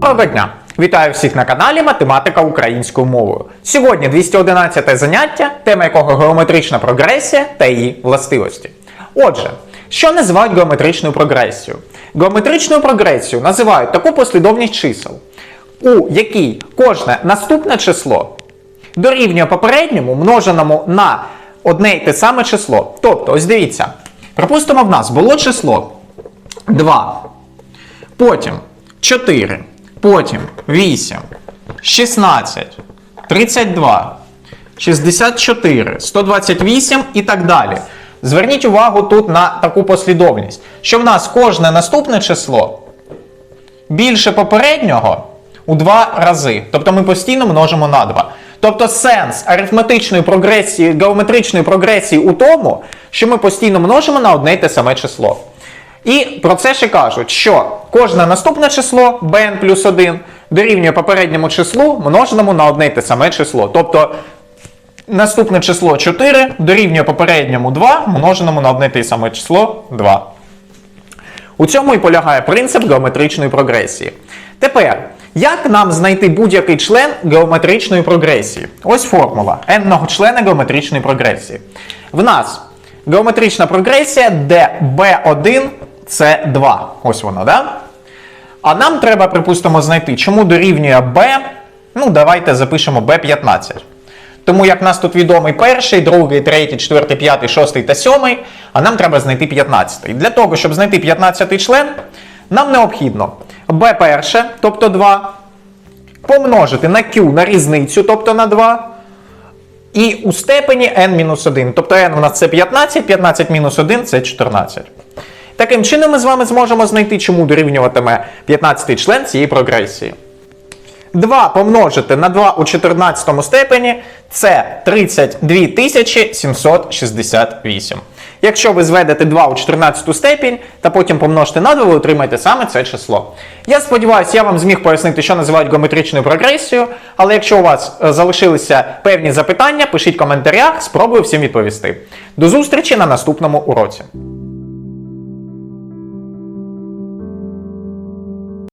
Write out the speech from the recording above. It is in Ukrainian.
Доброго дня! Вітаю всіх на каналі Математика українською мовою. Сьогодні 211 заняття, тема якого геометрична прогресія та її властивості. Отже, що називають геометричною прогресією? Геометричною прогресією називають таку послідовність чисел, у якій кожне наступне число дорівнює попередньому множеному на одне й те саме число. Тобто, ось дивіться, припустимо, в нас було число 2, потім 4, потім 8, 16, 32, 64, 128 і так далі. Зверніть увагу тут на таку послідовність, що в нас кожне наступне число більше попереднього у два рази. Тобто ми постійно множимо на 2. Тобто сенс арифметичної прогресії, геометричної прогресії у тому, що ми постійно множимо на одне й те саме число. І про це ще кажуть, що кожне наступне число bn плюс 1 дорівнює попередньому числу, множеному на одне й те саме число. Тобто наступне число 4 дорівнює попередньому 2, множеному на одне те саме число 2. У цьому і полягає принцип геометричної прогресії. Тепер, як нам знайти будь-який член геометричної прогресії? Ось формула n-ного члена геометричної прогресії. В нас геометрична прогресія де b 1 С2. Ось воно, да? А нам треба, припустимо, знайти, чому дорівнює B. Ну, давайте запишемо B15. Тому як нас тут відомий перший, другий, третій, четвертий, п'ятий, шостий та сьомий, а нам треба знайти 15. Для того, щоб знайти 15 член, нам необхідно b1, тобто 2, помножити на Q на різницю, тобто на 2. І у степені n-1. Тобто n у нас це 15, 15 мінус 1 це 14. Таким чином ми з вами зможемо знайти, чому дорівнюватиме 15 член цієї прогресії. 2 помножити на 2 у 14 степені це 32 768. Якщо ви зведете 2 у 14 степінь та потім помножите на 2, ви отримаєте саме це число. Я сподіваюся, я вам зміг пояснити, що називають геометричною прогресією, але якщо у вас е, залишилися певні запитання, пишіть в коментарях, спробую всім відповісти. До зустрічі на наступному уроці.